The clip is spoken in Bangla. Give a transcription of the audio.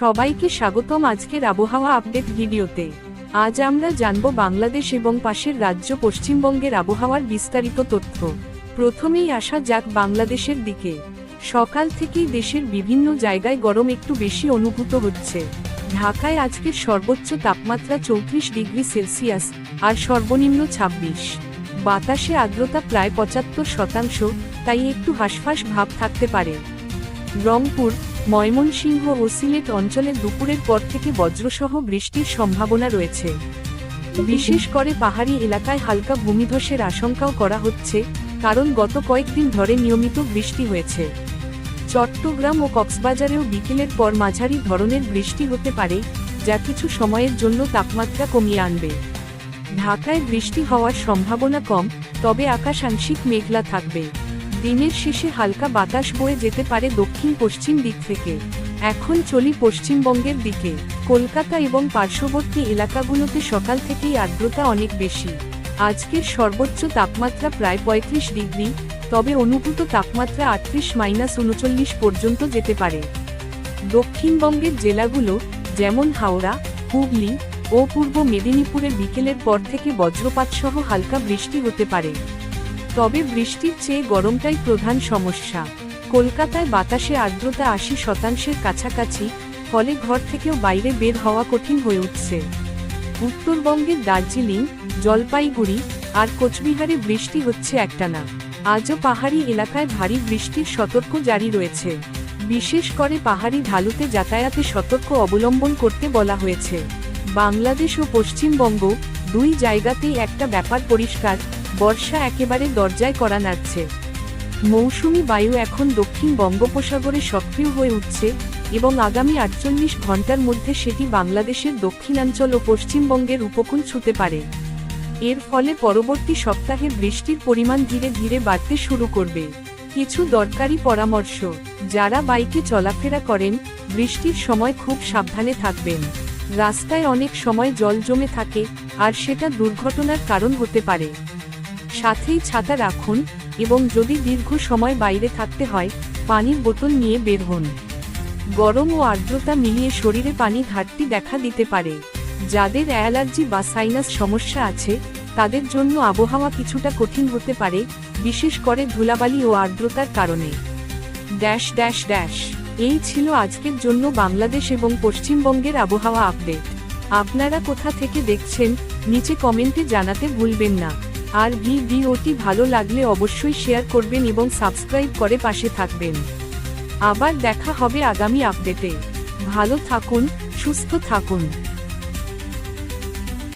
সবাইকে স্বাগতম আজকের আবহাওয়া আপডেট ভিডিওতে। আজ আমরা জানব বাংলাদেশ এবং পাশের রাজ্য পশ্চিমবঙ্গের আবহাওয়ার বিস্তারিত তথ্য। প্রথমেই আসা যাক বাংলাদেশের দিকে। সকাল থেকেই দেশের বিভিন্ন জায়গায় গরম একটু বেশি অনুভূত হচ্ছে। ঢাকায় আজকের সর্বোচ্চ তাপমাত্রা চৌত্রিশ ডিগ্রি সেলসিয়াস আর সর্বনিম্ন ছাব্বিশ। বাতাসে আর্দ্রতা প্রায় পঁচাত্তর শতাংশ, তাই একটু হাঁসফাঁস ভাব থাকতে পারে। রংপুর ময়মনসিংহ ও সিলেট অঞ্চলে দুপুরের পর থেকে বজ্রসহ বৃষ্টির সম্ভাবনা রয়েছে। বিশেষ করে পাহাড়ি এলাকায় হালকা ভূমিধসের আশঙ্কাও করা হচ্ছে, কারণ গত কয়েকদিন ধরে নিয়মিত বৃষ্টি হয়েছে। চট্টগ্রাম ও কক্সবাজারেও বিকেলের পর মাঝারি ধরনের বৃষ্টি হতে পারে, যা কিছু সময়ের জন্য তাপমাত্রা কমিয়ে আনবে। ঢাকায় বৃষ্টি হওয়ার সম্ভাবনা কম, তবে আকাশ আংশিক মেঘলা থাকবে। দিনের শেষে হালকা বাতাস বয়ে যেতে পারে দক্ষিণ পশ্চিম দিক থেকে। এখন চলি পশ্চিমবঙ্গের দিকে। কলকাতা এবং পার্শ্ববর্তী এলাকাগুলোতে সকাল থেকেই আর্দ্রতা অনেক বেশি। আজকের সর্বোচ্চ তাপমাত্রা প্রায় পঁয়ত্রিশ ডিগ্রি, তবে অনুভূত তাপমাত্রা আটত্রিশ মাইনাস উনচল্লিশ পর্যন্ত যেতে পারে। দক্ষিণবঙ্গের জেলাগুলো যেমন হাওড়া, হুগলি ও পূর্ব মেদিনীপুরের বিকেলের পর থেকে বজ্রপাত সহ হালকা বৃষ্টি হতে পারে। তবে বৃষ্টির চেয়ে গরমটাই প্রধান সমস্যা। কলকাতায় বাতাসে আর্দ্রতা আশি শতাংশের কাছাকাছি, ফলে ঘর থেকেও বাইরে বের হওয়া কঠিন হয়ে উঠছে। উত্তরবঙ্গের দার্জিলিং, জলপাইগুড়ি আর কোচবিহারে বৃষ্টি হচ্ছে একটানা। আজও পাহাড়ি এলাকায় ভারী বৃষ্টির সতর্ক জারি রয়েছে। বিশেষ করে পাহাড়ি ঢালুতে যাতায়াতে সতর্ক অবলম্বন করতে বলা হয়েছে। বাংলাদেশ ও পশ্চিমবঙ্গ দুই জায়গাতেই একটা ব্যাপার পরিষ্কার, বর্ষা একেবারে দরজায় করা নাড়ছে। মৌসুমি বায়ু এখন দক্ষিণ বঙ্গোপসাগরে সক্রিয় হয়ে উঠছে এবং আগামী আটচল্লিশ ঘণ্টার মধ্যে সেটি বাংলাদেশের দক্ষিণাঞ্চল ও পশ্চিমবঙ্গের উপকূল ছুতে পারে। এর ফলে পরবর্তী সপ্তাহে বৃষ্টির পরিমাণ ধীরে ধীরে বাড়তে শুরু করবে। কিছু দরকারি পরামর্শ, যারা বাইকে চলাফেরা করেন, বৃষ্টির সময় খুব সাবধানে থাকবেন। রাস্তায় অনেক সময় জল জমে থাকে, আর সেটা দুর্ঘটনার কারণ হতে পারে। সাথেই ছাতা রাখুন, এবং যদি দীর্ঘ সময় বাইরে থাকতে হয়, পানির বোতল নিয়ে বের হন। গরম ও আর্দ্রতা মিলিয়ে শরীরে পানি ঘাটতি দেখা দিতে পারে। যাদের অ্যালার্জি বা সাইনাস সমস্যা আছে, তাদের জন্য আবহাওয়া কিছুটা কঠিন হতে পারে, বিশেষ করে ধুলাবালি ও আর্দ্রতার কারণে। Dash dash dash. এই ছিল আজকের জন্য বাংলাদেশ এবং পশ্চিমবঙ্গের আবহাওয়া আপডেট। আপনারা কোথা থেকে দেখছেন, নিচে কমেন্টে জানাতে ভুলবেন না। আর ভিডিওটি ভালো লাগলে অবশ্যই শেয়ার করবেন এবং সাবস্ক্রাইব করে পাশে থাকবেন। আবার দেখা হবে আগামী আপডেটে। ভালো থাকুন, সুস্থ থাকুন।